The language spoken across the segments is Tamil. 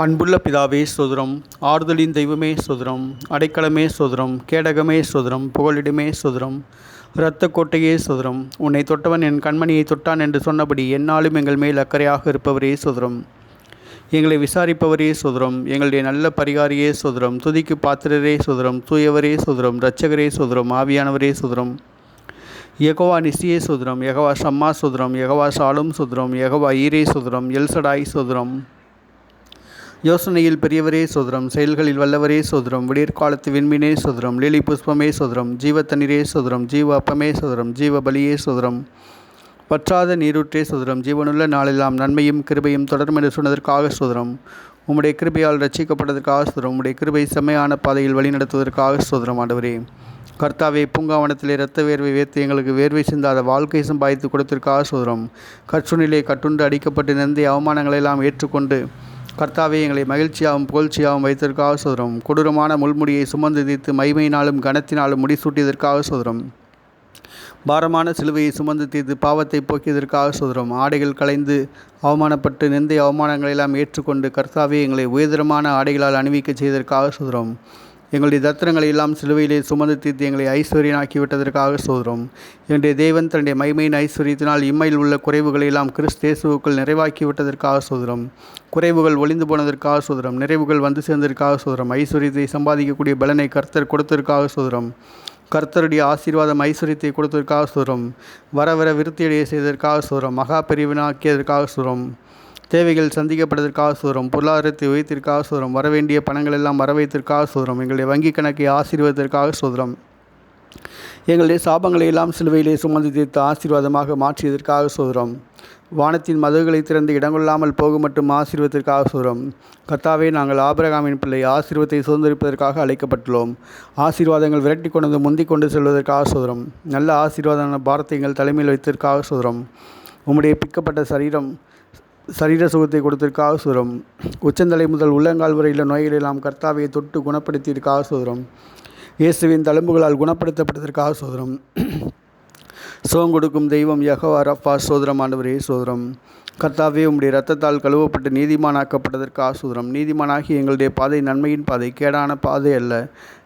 அன்புள்ள பிதாவே சோதரம் ஆறுதலின் தெய்வமே சோதரம் அடைக்கலமே சோதரம் கேடகமே சோதரம் புகலிடமே சோதரம் இரத்த கோட்டையே சோதரம் உன்னை தொட்டவன் என் கண்மணியை தொட்டான் என்று சொன்னபடி என்னாலும் எங்கள் மேல் அக்கறையாக இருப்பவரே சோதரம் எங்களை விசாரிப்பவரே சோதரம் எங்களுடைய நல்ல பரிகாரியே சோதரம் துதிக்கு பாத்திரரே சோதரம் தூயவரே சோதரம் இரட்சகரே சோதரம் ஆவியானவரே சோதரம் யகவா நிசியே சுதரம் யகவா ஷம்மா சுதரம் யகவா ஷாலும் சுதரம் யகவா ஈரே சுதரம் எல்சடாய் சுதரம் யோசனையில் பெரியவரே சோதரம் செயல்களில் வல்லவரே சோதரம் விடியற்காலத்து விண்மீனே சோதரம் லிலி புஷ்பமே சோதரம் ஜீவ தண்ணீரே சோதரம் ஜீவ அப்பமே சோதரம் ஜீவ பலியே சோதரம். வற்றாத நீரூற்றே சோதரம் ஜீவனுள்ள நாளெல்லாம் நன்மையும் கிருபையும் தொடரும் என்று சொன்னதற்காக சோதரம். உம்முடைய கிருபையால் ரட்சிக்கப்பட்டதற்காக சோதரம் உம்முடைய கிருபை செம்மையான பாதையில் வழிநடத்துவதற்காக சோதரம் ஆண்டவரே. கர்த்தாவே பூங்காவனத்திலே இரத்த வேர்வை வேர்த்து எங்களுக்கு வேர்வை சிந்தாத வாழ்க்கை சம்பாதித்து கொடுத்திருக்காக சோதரம். கற்றுநிலை கட்டுண்டு அடிக்கப்பட்டு நிறந்த அவமானங்களெல்லாம் ஏற்றுக்கொண்டு கர்த்தாவே எங்களை மகிழ்ச்சியாகவும் புகழ்ச்சியாகவும் வைத்திருக்காக சோதரம். கொடூரமான முள்முடியை சுமந்து தீர்த்து மைமையினாலும் கனத்தினாலும் முடிசூட்டியதற்காக சோதரம். பாரமான சிலுவையை சுமந்து தீர்த்து பாவத்தை போக்கியதற்காக சோதரம். ஆடைகள் களைந்து அவமானப்பட்டு நிந்தை அவமானங்களெல்லாம் ஏற்றுக்கொண்டு கர்த்தாவே எங்களை உயர்தரமான ஆடைகளால் அணிவிக்க செய்ததற்காக சோதரம். எங்களுடைய தத்திரங்களை எல்லாம் சிலுவையிலே சுமந்து தீர்த்து எங்களை ஐஸ்வர்யனாக்கிவிட்டதற்காக விட்டதற்காக சோதரம். என்னுடைய தேவன் தன்னுடைய மைமையின் ஐஸ்வர்யத்தினால் இம்மையில் உள்ள குறைவுகளை எல்லாம் கிறிஸ்தேசுவுக்குள் நிறைவாக்கி விட்டதற்காக சோதரும். குறைவுகள் ஒளிந்து போனதற்காக சோதரம். நிறைவுகள் வந்து சேர்ந்ததற்காக சோதரம். ஐஸ்வர்யத்தை சம்பாதிக்கக்கூடிய பலனை கர்த்தர் கொடுத்ததற்காக சோதரம். கர்த்தருடைய ஆசீர்வாதம் ஐஸ்வர்யத்தை கொடுத்ததற்காக சோதரம். வர வர விருத்தியடைய செய்ததற்காக சோதரம். மகா பிரிவினாக்கியதற்காக சோதரம். தேவைகள் சந்திக்கப்பட்டதற்காக வரும் பொருளாதாரத்தை உயர்த்திற்காக வரும் வரவேண்டிய பணங்கள் எல்லாம் வரவைத்திற்காக வரும் எங்களுடைய வங்கி கணக்கை ஆசீர்வதற்காக சோதரம் எங்களுடைய சாபங்களை எல்லாம் சிலுவையிலே சுமந்து தீர்த்து ஆசீர்வாதமாக மாற்றியதற்காக சோதரம் வானத்தின் மதுகளை திறந்து இடங்கொள்ளாமல் போகும் மட்டும் ஆசீர்வத்திற்காக சோதரம் கத்தாவே நாங்கள் ஆபரகாமின் பிள்ளை ஆசீர்வத்தை சுதந்திரிப்பதற்காக அழைக்கப்பட்டுள்ளோம். ஆசீர்வாதங்கள் விரட்டி கொண்டு முந்திக் கொண்டு செல்வதற்காக சோதரம் நல்ல ஆசீர்வாதமான பாரத்தை எங்கள் தலைமையில் வைத்திற்காக சோதரம் உம்முடைய பிக்கப்பட்ட சரீரம் சரீர சுகத்தை கொடுத்திருக்காக சுரம். உச்சந்தலை முதல் உள்ளங்கால் வரையில் நோய்களெல்லாம் கர்த்தாவை தொட்டு குணப்படுத்தியிருக்காக சோதரம் இயேசுவின் தழும்புகளால் குணப்படுத்தப்பட்டதற்காக சோதரம் சுகம் கொடுக்கும் தெய்வம் யகவா ரஃபா சோதரம் சோதரம். கர்த்தாவே உம்முடைய ரத்தத்தால் கழுவப்பட்டு நீதிமானாக்கப்பட்டதற்காக சோதரம் நீதிமானாகி எங்களுடைய பாதை நன்மையின் பாதை கேடான பாதை அல்ல.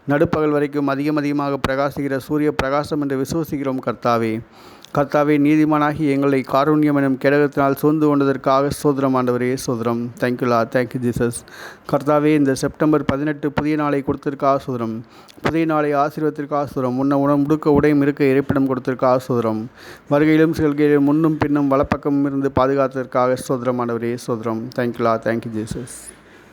நடுப்பகல் வரைக்கும் அதிகம் அதிகமாக பிரகாசிக்கிற சூரிய பிரகாசம் என்று விசுவசிக்கிறோம் கர்த்தாவே. கர்த்தாவே நீதிமானாகி எங்களை காரூண்யம் எனும் கேடகத்தினால் சூழ்ந்து கொண்டதற்காக சோதரம் ஆண்டவரே சோதரம் தேங்க்யூலா தேங்க்யூ ஜீசஸ் கர்த்தாவே இந்த செப்டம்பர் பதினெட்டு புதிய நாளை கொடுத்திருக்காக சோதரம் புதிய நாளை ஆசீர்வத்திற்காக சோதரம் முன்ன உணவு முடுக்க உடையும் இருக்க இருப்பிடம் கொடுத்திருக்காக சோதரம் வருகையிலும் செல்கையிலும் முன்னும் பின்னும் வலப்பக்கம் இருந்து பாதுகாத்ததற்காக சோதரம் ஆண்டவரே சோதரம் தேங்க்யூலா தேங்க்யூ ஜீசஸ்